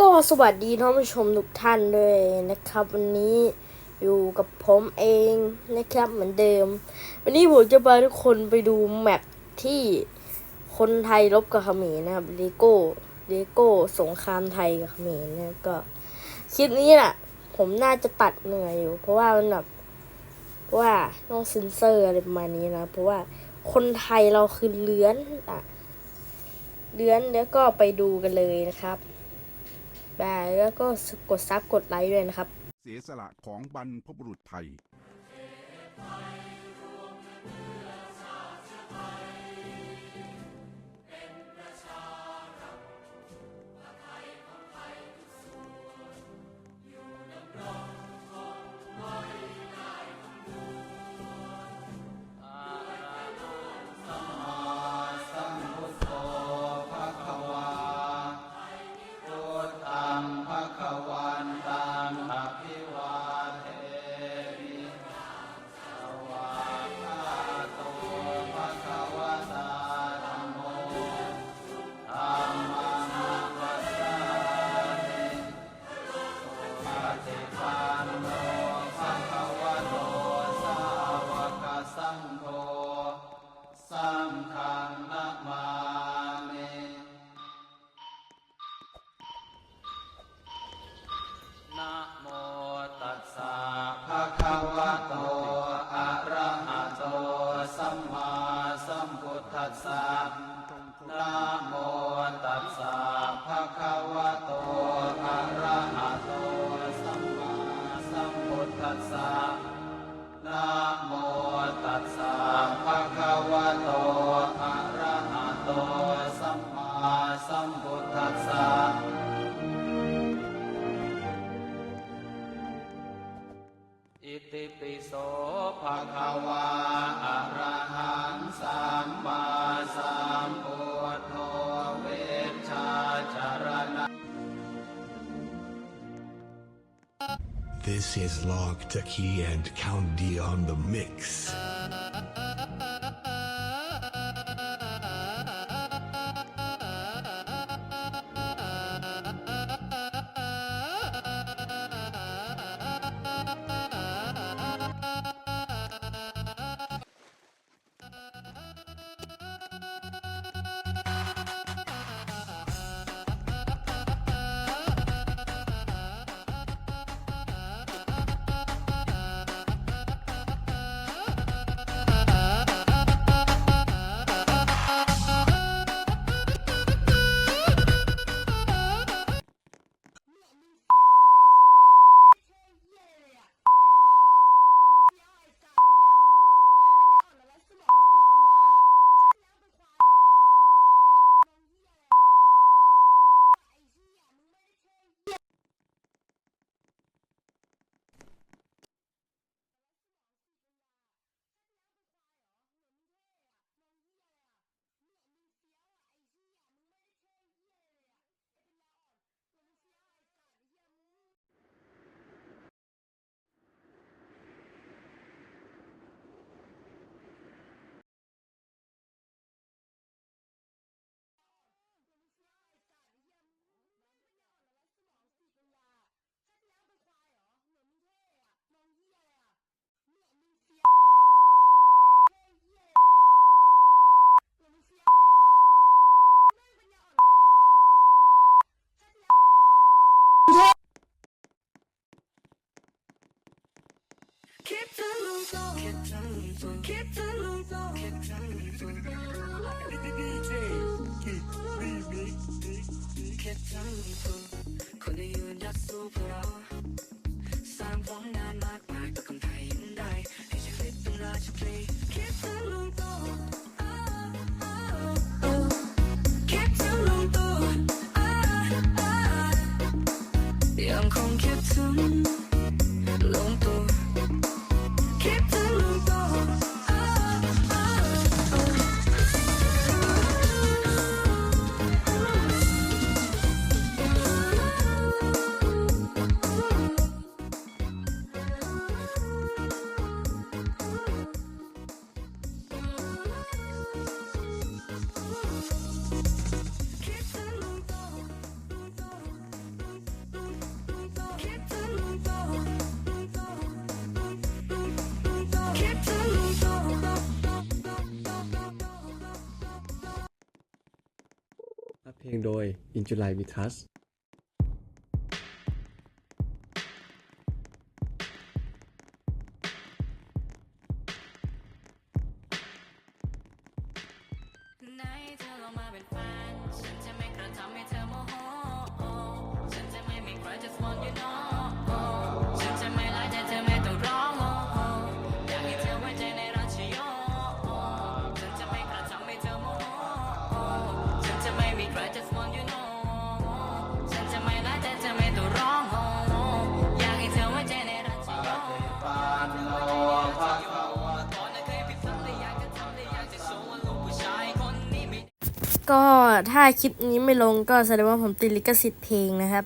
ก็สวัสดีท่านผู้ชมทุกท่านด้วยนะครับ วันนี้อยู่กับผมเองนะครับเหมือนเดิม วันนี้ผมจะพาทุกคนไปดูแมปที่คนไทยรบกับเขมรนะครับเลโก้เลโก้สงครามไทยกับเขมรนะก็คลิปนี้น่ะ ผมน่าจะตัดเหนื่อยอยู่ เพราะว่ามันแบบว่าต้องเซนเซอร์อะไรประมาณนี้นะ เพราะว่าคนไทยเราคือเลื้อนอะเลื้อนแล้วก็ไปดูกันเลยนะครับ บแล้วก็กดซับกดไลค์ด้วยนะครับ เสียสละของบรรพบุรุษไทย นะโมตัสสะ อิติปิโสภะคะวาอะระหังสัมมาสัมพุทโธเวชชาจารณะ This is Log Taki and Count D on the mix. ยังคงคิดถึงลงตัว ยงโดย Injuline Vitas ก็ถ้าคลิปนี้ไม่ลงก็แสดงว่าผมติดลิขสิทธิ์เพลงนะครับ